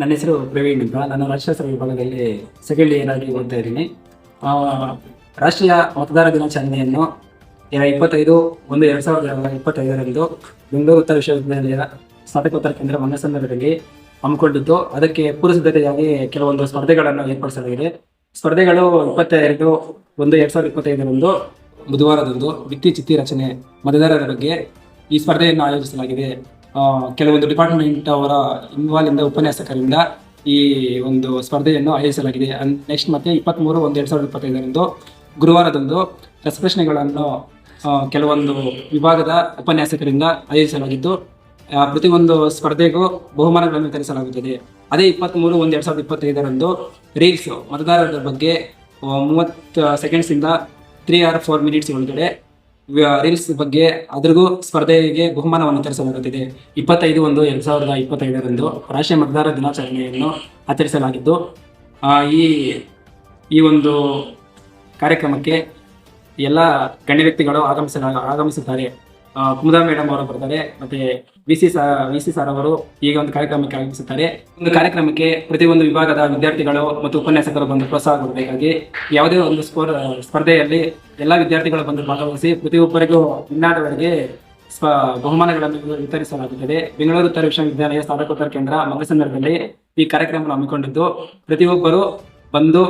ನನ್ನ ಹೆಸರು ಪ್ರವೀಣ್ ಅಂತ. ನಾನು ರಾಷ್ಟ್ರೀಯ ವಿಭಾಗದಲ್ಲಿ ಸೆಕೆಂಡ್ ಇಯರ್ ಆಗಿ ಓದ್ತಾ ಇದ್ದೀನಿ. ರಾಷ್ಟ್ರೀಯ ಮತದಾರ ದಿನಾಚರಣೆಯನ್ನು ಇಪ್ಪತ್ತೈದು, ಒಂದು ಎರಡು ಸಾವಿರದ ಇಪ್ಪತ್ತೈದರಂದು ಬೆಂಗಳೂರು ಉತ್ತರ ವಿಶ್ವವಿದ್ಯಾಲಯ ಸ್ನಾತಕೋತ್ತರ ಕೇಂದ್ರ ಮಂಗಸಂದ್ರದಲ್ಲಿ ಹಮ್ಮಿಕೊಂಡಿದ್ದು, ಅದಕ್ಕೆ ಪೂರ್ವ ಸಿದ್ಧತೆಯಾಗಿ ಕೆಲವೊಂದು ಸ್ಪರ್ಧೆಗಳನ್ನು ಏರ್ಪಡಿಸಲಾಗಿದೆ. ಸ್ಪರ್ಧೆಗಳು ಇಪ್ಪತ್ತೆರಡು, ಒಂದು ಎರಡು ಸಾವಿರದ ಇಪ್ಪತ್ತೈದರಂದು ಬುಧವಾರದಂದು ಭಿತ್ತಿ ಚಿತ್ತಿ ರಚನೆ ಮತದಾರರ ಬಗ್ಗೆ ಈ ಸ್ಪರ್ಧೆಯನ್ನು ಆಯೋಜಿಸಲಾಗಿದೆ. ಕೆಲವೊಂದು ಡಿಪಾರ್ಟ್ಮೆಂಟ್ ಅವರ ಇನ್ವಾಲ್ವ್ ಇಂದ ಉಪನ್ಯಾಸಕರಿಂದ ಈ ಒಂದು ಸ್ಪರ್ಧೆಯನ್ನು ಆಯೋಜಿಸಲಾಗಿದೆ. ನೆಕ್ಸ್ಟ್ ಮತ್ತೆ ಇಪ್ಪತ್ತ್ಮೂರು ಒಂದು ಎರಡು ಸಾವಿರದ ಇಪ್ಪತ್ತೈದರಂದು ಗುರುವಾರದಂದು ರಸಪ್ರಶ್ನೆಗಳನ್ನು ಕೆಲವೊಂದು ವಿಭಾಗದ ಉಪನ್ಯಾಸಕರಿಂದ ಆಯೋಜಿಸಲಾಗಿದ್ದು ಪ್ರತಿಯೊಂದು ಸ್ಪರ್ಧೆಗೂ ಬಹುಮಾನಗಳನ್ನು ತರಿಸಲಾಗುತ್ತದೆ ಅದೇ ಇಪ್ಪತ್ತ್ಮೂರು ಒಂದು ಎರಡು ಸಾವಿರದ ಇಪ್ಪತ್ತೈದರಂದು ರೀಲ್ಸ್ ಮತದಾರರ ಬಗ್ಗೆ ಮೂವತ್ತು ಸೆಕೆಂಡ್ಸಿಂದ ತ್ರೀ ಆರ್ ಫೋರ್ ಮಿನಿಟ್ಸ್ ಒಳಗಡೆ ರೀಲ್ಸ್ ಬಗ್ಗೆ ಅದ್ರಿಗೂ ಸ್ಪರ್ಧೆಗೆ ಬಹುಮಾನವನ್ನು ತರಿಸಲಾಗುತ್ತಿದೆ ಇಪ್ಪತ್ತೈದು ಒಂದು ಎರಡ್ ಸಾವಿರದ ಇಪ್ಪತ್ತೈದರಂದು ರಾಷ್ಟ್ರೀಯ ಮತದಾರ ದಿನಾಚರಣೆಯನ್ನು ಆಚರಿಸಲಾಗಿದ್ದು ಈ ಈ ಒಂದು ಕಾರ್ಯಕ್ರಮಕ್ಕೆ ಎಲ್ಲ ಗಣ್ಯ ವ್ಯಕ್ತಿಗಳು ಆಗಮಿಸಲಾಗ ಆಗಮಿಸುತ್ತಾರೆ. ಕುಮುದಾ ಮೇಡಮ್ ಅವರು ಬರ್ತಾರೆ. ಮತ್ತೆ V C V C sir ಅವರು ಈಗ ಒಂದು ಕಾರ್ಯಕ್ರಮಕ್ಕೆ ಆಗಮಿಸುತ್ತಾರೆ. ಒಂದು ಕಾರ್ಯಕ್ರಮಕ್ಕೆ ಪ್ರತಿಯೊಂದು ವಿಭಾಗದ ವಿದ್ಯಾರ್ಥಿಗಳು ಮತ್ತು ಉಪನ್ಯಾಸಕರು ಬಂದು ಪ್ರೋತ್ಸಾಹ ಕೊಡಬೇಕಾಗಿ ಯಾವುದೇ ಒಂದು ಸ್ಪೋರ್, ಸ್ಪರ್ಧೆಯಲ್ಲಿ ಎಲ್ಲ ವಿದ್ಯಾರ್ಥಿಗಳು ಬಂದು ಭಾಗವಹಿಸಿ ಪ್ರತಿಯೊಬ್ಬರಿಗೂ ಇನ್ನಾದವರಿಗೆ ಸ್ವ ಬಹುಮಾನಗಳನ್ನು ವಿತರಿಸಲಾಗುತ್ತದೆ. ಬೆಂಗಳೂರು ಉತ್ತರ ವಿಶ್ವವಿದ್ಯಾಲಯ ಸ್ನಾತಕೋತ್ತರ ಕೇಂದ್ರ ಮಂಗಸಂದ್ರದಲ್ಲಿ ಈ ಕಾರ್ಯಕ್ರಮವನ್ನು ಹಮ್ಮಿಕೊಂಡಿದ್ದು, ಪ್ರತಿಯೊಬ್ಬರು ಬಂದು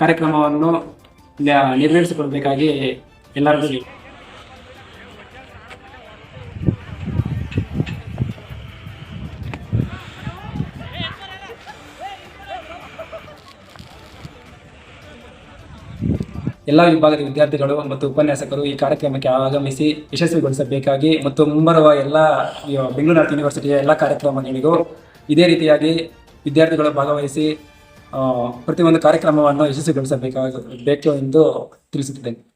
ಕಾರ್ಯಕ್ರಮವನ್ನು ನಿರ್ವಹಿಸಿಕೊಳ್ಳಬೇಕಾಗಿ ಎಲ್ಲರಿಗೂ ಎಲ್ಲ ವಿಭಾಗದ ವಿದ್ಯಾರ್ಥಿಗಳು ಮತ್ತು ಉಪನ್ಯಾಸಕರು ಈ ಕಾರ್ಯಕ್ರಮಕ್ಕೆ ಆಗಮಿಸಿ ಯಶಸ್ವಿಗೊಳಿಸಬೇಕಾಗಿ ಮತ್ತು ಮುಂಬರುವ ಎಲ್ಲ ಬೆಂಗಳೂರು ಯೂನಿವರ್ಸಿಟಿಯ ಎಲ್ಲ ಕಾರ್ಯಕ್ರಮಗಳಿಗೂ ಇದೇ ರೀತಿಯಾಗಿ ವಿದ್ಯಾರ್ಥಿಗಳು ಭಾಗವಹಿಸಿ ಪ್ರತಿಯೊಂದು ಕಾರ್ಯಕ್ರಮವನ್ನು ಯಶಸ್ವಿಗೊಳಿಸಬೇಕಾಗ, ಬೇಕು ಎಂದು ತಿಳಿಸುತ್ತಿದ್ದೇನೆ.